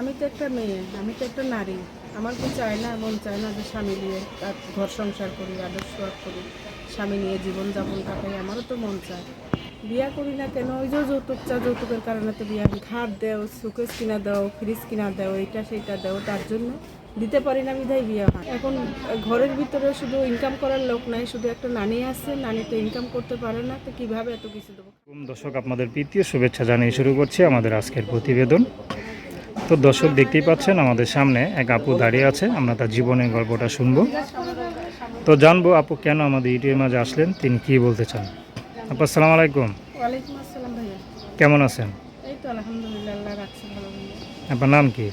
আমি তো একটা মেয়ে, আমি তো একটা নারী। আমার কি চায় না, মন চায় না যে স্বামী নিয়ে ঘর সংসার করি, আদর্শ করি, স্বামী নিয়ে জীবনযাপন কাটাই, আমারও তো মন চায়। বিয়া করি না কেন? ওই যে যৌতুক চা, যৌতুকের কারণে তো বিয়া ঘাট দেও, সুকেস কিনা দাও, ফ্রিজ কিনা দাও, এইটা সেইটা দাও, তার জন্য দিতে পারি না বিধায় বিয়া হয়। এখন ঘরের ভিতরে শুধু ইনকাম করার লোক নাই, শুধু একটা নানি আছে, নানি তো ইনকাম করতে পারে না, তো কীভাবে এত কিছু দেবো? দর্শক, আপনাদের প্রীতীয় শুভেচ্ছা জানিয়ে শুরু করছি আমাদের আজকের প্রতিবেদন। তো দর্শক দেখতেই পাচ্ছেন আমাদের সামনে এক আপু দাঁড়িয়ে আছে। আমরা তার জীবনের গল্পটা শুনব। তো জানব আপু কেন আমাদের ইউটিউবের মাঝে আসলেন তিনি কি বলতে চান? আপু আসসালাম আলাইকুম। কেমন আছেন? আপনার নাম কি?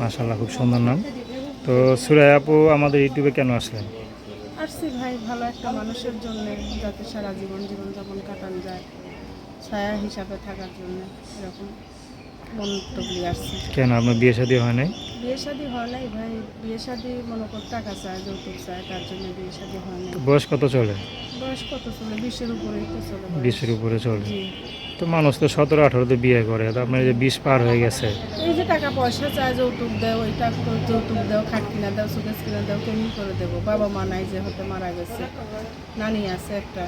মাশাল্লাহ খুব সুন্দর নাম। তো সুরাই আপু আমাদের ইউটিউবে কেন আসলেন? আসছি ভাই ভালো একটা মানুষের জন্য যাতে সারা জীবন জীবনযাপন কাটানো যায় ছায়া হিসাবে থাকার জন্য এরকম। মন্তব্য আসছে। কেন? আপনার বিয়ে শাদী হয় নাই? বিয়ে শাদি হয় নাই ভাই। বিয়ে শাদি মনে কর টাকা চায় যৌতুক চায় তার জন্য বিয়ে শাদী হয় নাই। বয়স কত চলে? বয়স কত চলে? বিশের উপরেই চলে বিশের উপরে চলে। তো মানুষ তো সতেরো আঠারোতে বিয়ে করে তো আপনার যে বিশ পার হয়ে গেছে। এই যে টাকা পয়সা চায় যৌতুক দেও ওইটা যৌতুক দেও খাট কিনা দাও সুকেশ কিনা দাও কেমনি করে দেবো? বাবা মা নাই যে হতে মারা গেছে। নানি আছে একটা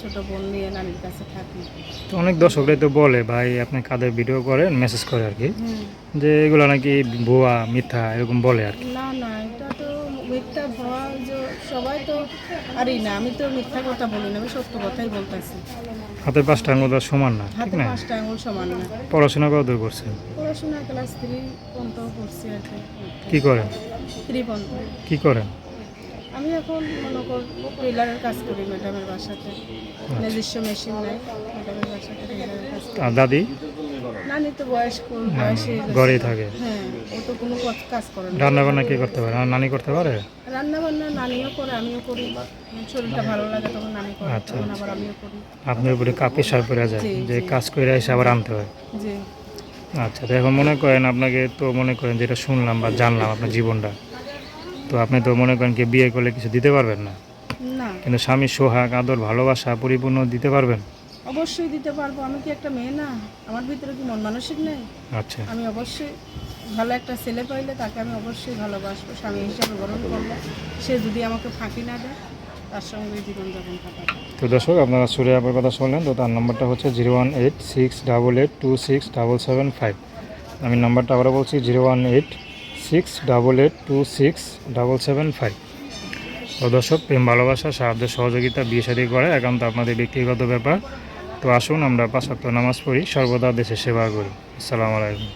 ছোট বোন নিয়ে নানির কাছে থাকি। তো অনেক দর্শকরাই তো বলে ভাই আপনি কাদের ভিডিও করেন মেসেজ করে আর কি যে এগুলো নাকি ভুয়া মিথ্যা এরকম বলে আর কি না না মিথ্যা ভয় যে সবাই তো আরে না আমি তো মিথ্যা কথা বলি না আমি সত্য কথাই বলতেছি। হাতের পাঁচটা আঙুল তো সমান না ঠিক হাতে না পাঁচটা আঙুল সমান না। পড়াশোনা কত দূর করছেন? পড়াশোনা ক্লাস থ্রি পর্যন্ত করছি আর কি। কি করেন? থ্রি পর্যন্ত। কি করেন? আমি এখন মনে কর টেলারের কাজ করি ম্যাডামের বাসাতে। নিজস্ব মেশিন নাই ম্যাডামের বাসাতে টেলারের কাজ করি। আর দাদি? নানি তো বয়স্ক বয়সে ঘরেই থাকে। হ্যাঁ ও তো কোনো কাজ করে না। রান্না বান্না কি করতে পারে? আর নানি করতে পারে? রান্না বান্না নানিও করে আমিও করি। শরীরটা ভালো লাগে তখন নানি করে আচ্ছা, আবার আমিও করি। আপনার উপরে কাপি সার পড়ে যায় যে কাজ করে এসে আবার আনতে হয়। যে আচ্ছা তো এখন মনে করেন আপনাকে তো মনে করেন যেটা শুনলাম বা জানলাম আপনার জীবনটা তো আপনি তো মনে করেন কি বিয়ে করলে কিছু দিতে পারবেন না? না। কিন্তু স্বামী সোহাগ আদর ভালোবাসা পরিপূর্ণ দিতে পারবেন? অবশ্যই দিতে পারব। আমি কি একটা মেয়ে না? আমার ভিতরে কি মন মানসিক নেই? আচ্ছা। আমি অবশ্যই ভালো একটা ছেলে পাইলে তাকে আমি অবশ্যই ভালোবাসবো স্বামী হিসাবে গ্রহণ করব। সে যদি আমাকে ফাঁকি না দেয় তার সঙ্গে জীবনযাপন কাটাবো তো দর্শক আপনারা সুরে আপনার কথা শুনলেন তো তার নাম্বারটা হচ্ছে zero one eight six double eight two six double seven five. আমি নাম্বারটা আবারও বলছি zero one eight six double eight two six double seven five. তো দর্শক প্রেম ভালোবাসা সাহায্য সহযোগিতা বিয়ে শাদী করে একান্ত আপনাদের ব্যক্তিগত ব্যাপার। তো আসুন আমরা পাঁচাত্তর নামাজ পড়ি সর্বদা দেশে সেবা করি। আসসালামু আলাইকুম।